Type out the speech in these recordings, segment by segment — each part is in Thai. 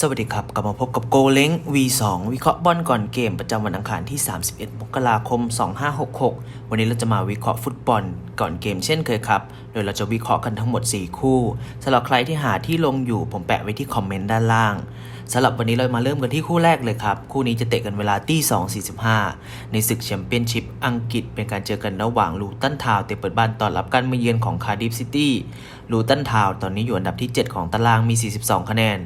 สวัสดีครับ กลับมาพบกับโกเล้ง V2 วิเคราะห์บอลก่อนเกมประจำวันอังคารที่ 31 มกราคม 2566 วันนี้เราจะมาวิเคราะห์ฟุตบอลก่อนเกมเช่นเคยครับ โดยเราจะวิเคราะห์กันทั้งหมด 4 คู่สำหรับใครที่หาที่ลงอยู่ผมแปะไว้ที่คอมเมนต์ด้านล่าง สำหรับวันนี้เรามาเริ่มกันที่คู่แรกเลยครับ คู่นี้จะเตะกันเวลาตี2.45 ในศึกแชมเปี้ยนชิพอังกฤษเป็นการเจอกันระหว่างลูตันทาวน์เตะเปิดบ้านต้อนรับการมาเยือนของคาร์ดิฟซิตี้ลูตันทาวน์ตอนนี้อยู่อันดับที่ 7 ของตารางมี 42 คะแนน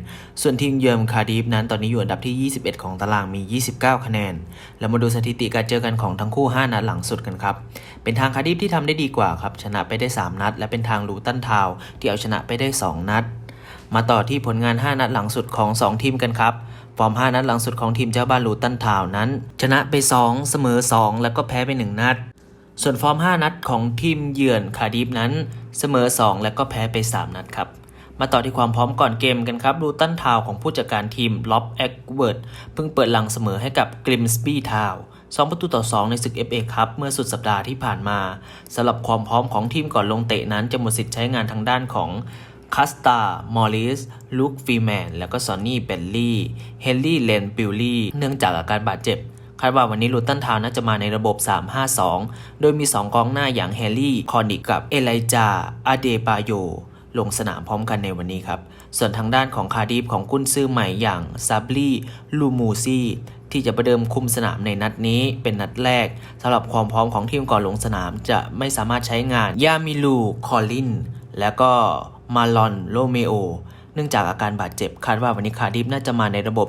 ส่วนทีมเยือนคาร์ดิฟนั้นตอนนี้อยู่อันดับที่ 21 ของตารางมี 29 คะแนนแล้วมาดูสถิติการเจอกันของทั้งคู่ 5 นัดหลังสุดกันครับ เป็นทางคาร์ดิฟที่ทำได้ดีกว่าครับชนะไปได้ 3 นัด และเป็นทางลูตันทาวน์ที่เอาชนะไปได้ 2 นัด มาต่อที่ผลงาน 5 นัดหลังสุดของ 2 ทีมกันครับ ฟอร์ม 5 นัดหลังสุดของทีมเจ้าบ้านลูตันทาวน์นั้น ชนะไป 2 เสมอ 2 แล้วก็แพ้ไป 1 นัด ส่วนฟอร์ม 5 นัดของทีมเยือนคาร์ดิฟนั้น เสมอ 2 และก็แพ้ไป 3 นัดครับมาต่อที่ความพร้อมก่อนเกมกันครับลูตันทาวน์ของผู้จัดการทีมล็อบแอคเวิร์ดเพิ่งเปิดหลังเสมอให้กับกริมสปีทาวน์2ประตูต่อ 2 ในศึก FA ครับเมื่อสุดสัปดาห์ที่ผ่านมาสำหรับความพร้อมของทีมก่อนลงเตะนั้นจะหมดสิทธิ์ใช้งานทางด้านของ คัสตา มอริสลูคฟีแมน แล้วก็ซอนนี่ เบลลี่ เฮนรี่ เลนบิลลี่ เนื่องจากอาการบาดเจ็บ คาดว่าวันนี้ลูตันทาวน์น่าจะมาในระบบ 3-5-2 โดยมี 2 กองหน้าอย่างแฮร์รี่ คอนิกกับเอไลจา อาเดบาโย ลงสนามพร้อมกันในวันนี้ครับ ส่วนทางด้านของคาร์ดิฟของกุนซือใหม่อย่างซาบลีลูมูซีที่จะประเดิมคุมสนามในนัดนี้เป็นนัดแรกสำหรับความพร้อมของทีมก่อนลงสนามจะไม่สามารถใช้งานยามิลู คอลิน แล้วก็ มาลอนโลเมโอ เนื่องจากอาการบาดเจ็บคาดว่าวันนี้คาดิฟน่าจะมาในระบบ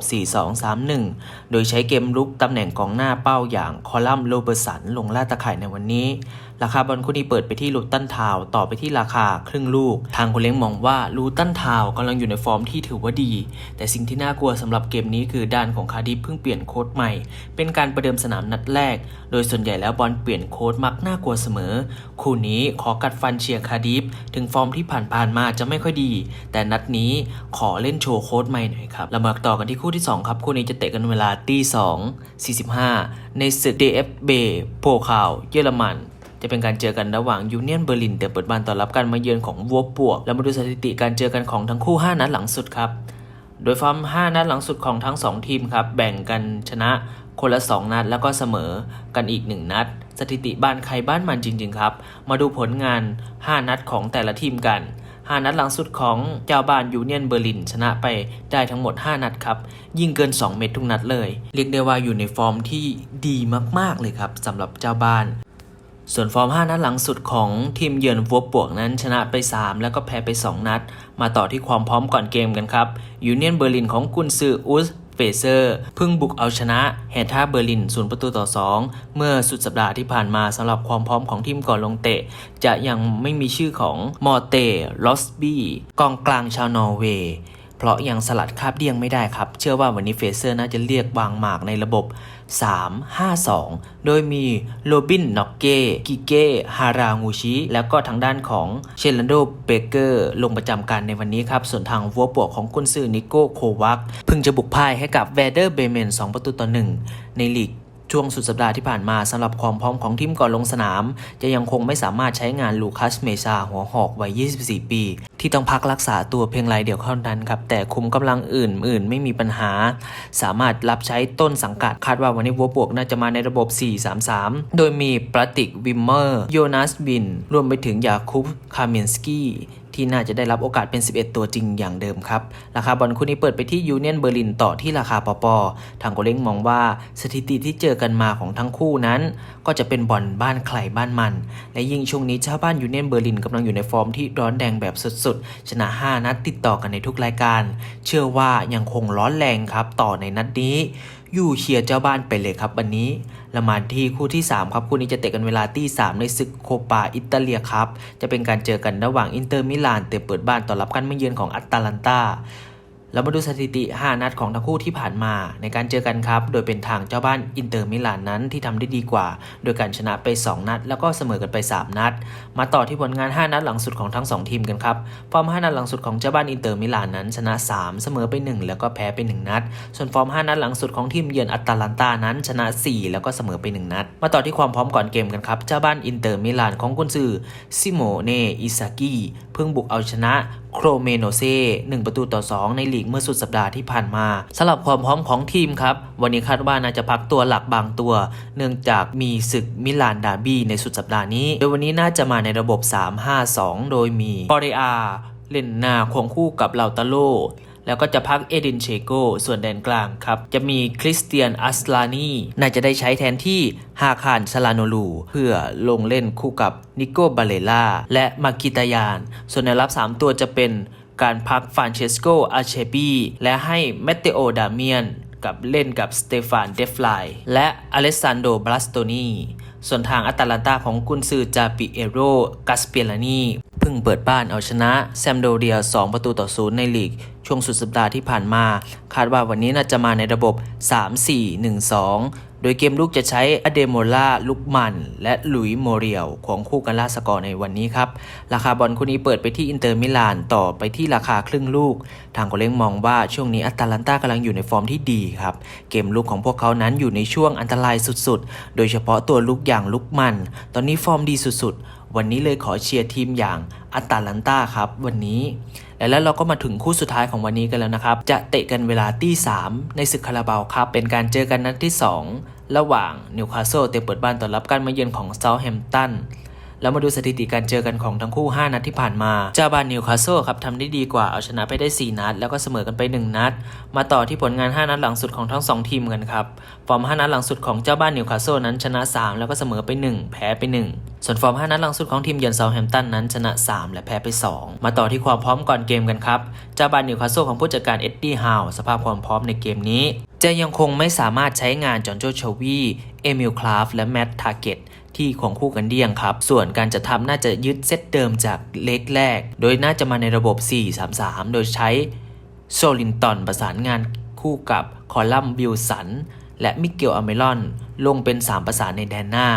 4-2-3-1 โดยใช้เกมลุกตำแหน่งกองหน้าเป้าอย่างคอลัมน์โลเบอร์สันลงล่าตะข่ายในวันนี้ ราคาบอลคู่นี้เปิดไปที่ลูตันทาวต่อไปที่ราคาครึ่งลูก ทางคนเลี้ยงมองว่าลูตันทาวกำลังอยู่ในฟอร์มที่ถือว่าดี แต่สิ่งที่น่ากลัวสำหรับเกมนี้คือด้านของคาร์ดิฟเพิ่งเปลี่ยนโค้ชใหม่ เป็นการประเดิมสนามนัดแรก โดยส่วนใหญ่แล้วบอลเปลี่ยนโค้ชมักน่ากลัวเสมอ คู่นี้ขอกัดฟันเชียร์คาร์ดิฟถึงฟอร์มที่ผ่านๆมาจะไม่ค่อยดี แต่นัดนี้ขอเล่นโชว์โค้ชใหม่หน่อยครับเรามาต่อกันที่คู่ที่สองครับคู่นี้จะเตะกันเวลาตีสองสี่สิบห้าในศึก DFB โพคาวเยอรมัน จะเป็นการเจอกันระหว่างยูเนียนเบอร์ลินเตะเปิดบ้านต้อนรับการมาเยือนของวัวปวก แล้วมาดูสถิติการเจอกันของทั้งคู่ 5 นัดหลังสุดครับ โดยฟอร์ม 5 นัดหลังสุดของทั้ง 2 ทีมครับ แบ่งกันชนะคนละ 2 นัด แล้วก็เสมอกันอีก 1 นัด สถิติบ้านใครบ้านมันจริง ๆ ครับ มาดูผลงาน 5 นัดของแต่ละทีมกัน5นัดหลังสุดของเจ้าบ้านยูเนียนเบอร์ลินชนะไปได้ทั้งหมด 5 นัดครับ ยิงเกิน 2 เม็ดทุกนัดเลย เรียกได้ว่าอยู่ในฟอร์มที่ดีมากๆเลยครับสำหรับเจ้าบ้าน ส่วนฟอร์ม 5 นัดหลังสุดของทีมเยือนวัวปวกนั้นชนะไป 3 แล้วก็แพ้ไป 2 นัด มาต่อที่ความพร้อมก่อนเกมกันครับยูเนียนเบอร์ลินของกุนซืออุสเฟเซอร์เพิ่งบุกเอาชนะแฮท่าเบอร์ลินศูนย์ประตูต่อ 2 เมื่อสุดสัปดาห์ที่ผ่านมาสำหรับความพร้อมของทีมก่อนลงเตะ จะยังไม่มีชื่อของมอเตลอสบี้กองกลางชาวนอร์เวย์ เพราะยังสลัดคาบเดี้ยงไม่ได้ครับ เชื่อว่าวันนี้เฟเซอร์น่าจะเรียกวางหมากในระบบ 3-5-2 โดยมีโรบินน็อกเก้กิเก้ฮารางูชิแล้วก็ทางด้านของเชลันโดเบเกอร์ลงประจำการในวันนี้ครับ ส่วนทางวัวปวกของกุนซือนิโก้โควักเพิ่งจะบุกพ่ายให้กับแวเดอร์เบเมน 2 ประตูต่อ 1 ในลีก ช่วงสุดสัปดาห์ที่ผ่านมาสำหรับความพร้อมของทีมก่อนลงสนาม จะยังคงไม่สามารถใช้งานลูคัสเมซาหัวหอกวัย 24 ปี ที่ต้องพักรักษาตัวเพียงรายเดียวเท่านั้นครับ แต่คุมกำลังอื่นๆ ไม่มีปัญหา สามารถรับใช้ต้นสังกัดคาดว่าวันนี้วัวบวกน่าจะมาในระบบ 4-3-3 โดยมีปราติกวิมเมอร์ โยนัสบิน รวมไปถึงยาคุปคาเมนสกี้ ที่น่าจะได้รับโอกาสเป็น 11 ตัวจริงอย่างเดิมครับ ราคาบอลคู่นี้เปิดไปที่ยูเนียนเบอร์ลินต่อที่ราคาปอปอทางโกเล้งมองว่าสถิติที่เจอกันมาของทั้งคู่นั้น ก็จะเป็นบอลบ้านใครบ้านมัน และยิ่งช่วงนี้ชาวบ้านยูเนียนเบอร์ลินกำลังอยู่ในฟอร์มที่ร้อนแดงแบบสุดๆชนะ 5 นัดติดต่อกันในทุกรายการ เชื่อว่ายังคงร้อนแรงครับต่อในนัดนี้ อยู่เชียร์เจ้าบ้านไปเลยครับวันนี้ละมาที่คู่ที่ 3 ครับ คู่นี้จะเตะกันเวลาที่ 3 ในศึกโคปาอิตาเลียครับ จะเป็นการเจอกันระหว่างอินเตอร์มิลานเตะเปิดบ้านต้อนรับการมาเยือนของอัตตาลันตา เรามาดูสถิติ 5 นัดของทั้งคู่ที่ผ่านมาในการเจอกันครับ โดยเป็นทางเจ้าบ้านอินเตอร์มิลานนั้นที่ทำได้ดีกว่า โดยการชนะไป 2 นัด แล้วก็เสมอกันไป 3 นัด มาต่อที่ผลงาน 5 นัดหลังสุดของทั้ง 2 ทีมกันครับฟอร์ม 5 นัดหลังสุดของเจ้าบ้านอินเตอร์มิลานนั้น ชนะ 3 เสมอไป 1 แล้วก็แพ้ไป 1 นัด ส่วนฟอร์ม 5 นัดหลังสุดของทีมเยือนอัตตาลันตานั้นชนะ 4 แล้วก็เสมอไป 1 นัด มาต่อที่ความพร้อมก่อนเกมกันครับเจ้าบ้านอินเตอร์มิลานของกุนซือซิโมเนอิซากิเพิ่งบุกเอาชนะโครเมโนเซ่1ประตูต่อ 2 ในลีกเมื่อสุดสัปดาห์ที่ผ่านมาสำหรับความพร้อมของทีมครับ วันนี้คาดว่าน่าจะพักตัวหลักบางตัว เนื่องจากมีศึกมิลานดาร์บี้ในสุดสัปดาห์นี้ โดยวันนี้น่าจะมาในระบบ 3-5-2 โดยมีปอเรอาเล่นหน้าควงคู่กับลาตาโลแล้วก็จะพักเอดินเชโก ส่วนแดนกลางครับ จะมีคริสเตียนอัสลานีน่าจะได้ใช้แทนที่ฮาคารซาลาโนลู เพื่อลงเล่นคู่กับนิโกบาเลล่าและมากิตายาน ส่วนในรับ 3 ตัวจะเป็น การพักฟานเชสโกอาเชบีและให้เมเตโอดาเมียนกับเล่นกับสเตฟานเดฟไลและอเลสซานโดบลัสโตนีส่วนทางอัตาลันตาของกุนซือจาปิเอโรกัสเปียลานีเพิ่งเปิดบ้านเอาชนะแซมโดเรีย 2 ประตูต่อศูนย์ในลีก ช่วงสุดสัปดาห์ที่ผ่านมา คาดว่าวันนี้น่าจะมาในระบบ 3-4-1-2 โดยเกมลูกจะใช้อเดโมล่าลุกมัน และหลุยโมเรียลของคู่กันล่าสกอร์ในวันนี้ครับ ราคาบอลคู่นี้เปิดไปที่อินเตอร์มิลานต่อไปที่ราคาครึ่งลูก ทางโกเล้งมองว่าช่วงนี้อัตแลันตากำลังอยู่ในฟอร์มที่ดีครับ เกมลุกของพวกเขานั้นอยู่ในช่วงอันตรายสุดๆ โดยเฉพาะตัวลุกอย่างลุกมัน ตอนนี้ฟอร์มดีสุดๆวันนี้เลยขอเชียร์ทีมอย่างอัตาลันตาครับวันนี้ และแล้วเราก็มาถึงคู่สุดท้ายของวันนี้กันแล้วนะครับ จะเตะกันเวลาตีสามในศึกคาราบาวครับเป็นการเจอกันนัดที่ 2 ระหว่างนิวคาสเซิลเตะเปิดบ้านต้อนรับการมาเยือนของเซาท์แฮมป์ตัน แล้วมาดูสถิติการเจอกันของทั้งคู่ 5 นัดที่ผ่านมาเจ้าบ้านนิวคาสเซิลครับทำได้ดีกว่าเอาชนะไปได้ 4 นัด แล้วก็เสมอกันไป 1 นัด มาต่อที่ผลงาน 5 นัดหลังสุดของทั้ง 2 ทีมกันครับ ฟอร์ม 5 นัดหลังสุดของเจ้าบ้านนิวคาสเซิลนั้นชนะ 3 แล้วก็เสมอไป 1 แพ้ไป 1 ส่วนฟอร์ม 5 นัดหลังสุดของทีมเยือนเซาท์แฮมป์ตันนั้นชนะ 3 และแพ้ไป 2 มาต่อที่ความพร้อมก่อนเกมกันครับเจ้าบ้านนิวคาสเซิลของผู้จัดการเอ็ดดี้ฮาวสภาพความพร้อมในเกมนี้จะยังคงไม่สามารถใช้งานจอห์นโจชวี เอมิลคลาฟ และแมตต์ทาร์เก็ต ที่ของคู่กันเดี่ยงครับ ส่วนการจัดทำน่าจะยึดเซตเดิมจากเล็กแรก โดยน่าจะมาในระบบ 4-3-3 โดยใช้โซลินตันประสานงานคู่กับคอลัมบิลสัน และมิเกลอเมลอน ลงเป็น 3 ประสานในแดนหน้า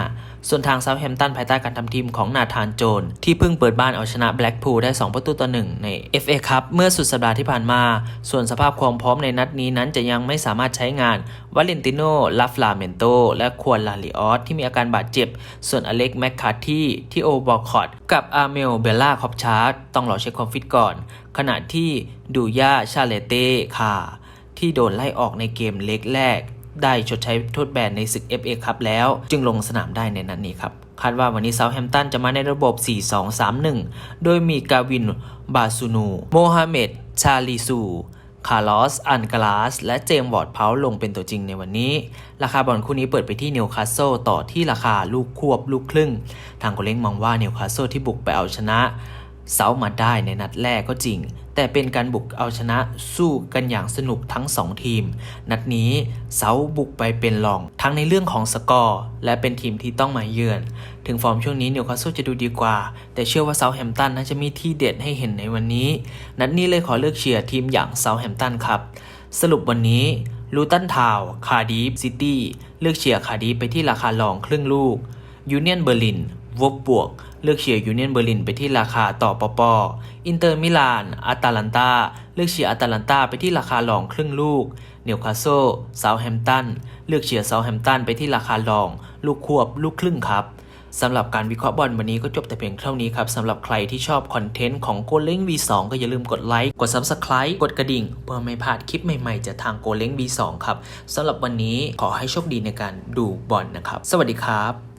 ส่วนทางเซาท์แฮมตันภายใต้การทำทีมของนาธานโจน ที่เพิ่งเปิดบ้านเอาชนะแบล็กพูลได้ 2 ประตูต่อ 1 ใน FA ครับเมื่อสุดสัปดาห์ที่ผ่านมา ส่วนสภาพความพร้อมในนัดนี้นั้นจะยังไม่สามารถใช้งานวาเลนติโนลาฟลาเมนโตและควรลาลิออสที่มีอาการบาดเจ็บ ส่วนอเล็กแมคคาที่ที่โอบอคอตกับอาเมลเบลล่าคอปชาร์ตต้องรอเช็คความฟิตก่อน ขณะที่ดูย่าชาเลเต้คาที่โดนไล่ออกในเกมเล็กแรก ได้ชดใช้โทษแบนในศึก FA ครับแล้ว จึงลงสนามได้ในนัดนี้ครับ คาดว่าวันนี้เซาแฮมตันจะมาในระบบ 4-2-3-1 โดยมีกาวิน บาซูนู โมฮัมเหม็ด ชาลีซูคาร์ลอส อันกลาส และเจมส์วอร์ดเพาลงเป็นตัวจริงในวันนี้ ราคาบอลคู่นี้เปิดไปที่นิวคาสเซิลต่อที่ราคาลูกควบลูกครึ่ง ทางโกเล้งมองว่านิวคาสเซิลที่บุกไปเอาชนะเซามาได้ในนัดแรกก็จริง แต่เป็นการบุกเอาชนะสู้กันอย่างสนุกทั้ง 2 ทีม นัดนี้เซาบุกไปเป็นรอง ทั้งในเรื่องของสกอร์ และเป็นทีมที่ต้องมาเยือน ถึงฟอร์มช่วงนี้นิวคาสเซิลจะดูดีกว่า แต่เชื่อว่าเซาแฮมตันน่าจะมีที่เด็ดให้เห็นในวันนี้ นัดนี้เลยขอเลือกเชียร์ทีมอย่างเซาแฮมตันครับ สรุปวันนี้ลูตันทาวคาร์ดีฟซิตี้เลือกเชียร์คาร์ดีฟไปที่ราคารองครึ่งลูกยูเนียนเบอร์ลินวบบวก เลือกเชียร์ยูเนียนเบอร์ลินไปที่ราคาต่อปปออินเตอร์มิลานอัตาลันตาเลือกเชียร์อัตาลันตาไปที่ราคารองครึ่งลูกนิวคาสเซิลเซาแฮมตันเลือกเชียร์เซาแฮมตันไปที่ราคารอง ลูกควบลูกครึ่งครับสำหรับการวิเคราะห์บอลวันนี้ก็จบแต่เพียงเท่านี้ครับสำหรับใครที่ชอบคอนเทนต์ของโกเล้ง V2 ก็อย่าลืมกดไลค์กด Subscribe กดกระดิ่ง เพื่อไม่พลาดคลิปใหม่ๆจากทางโกเล้ง V2 ครับสำหรับวันนี้ขอให้โชคดีในการดูบอลนะครับ สวัสดีครับ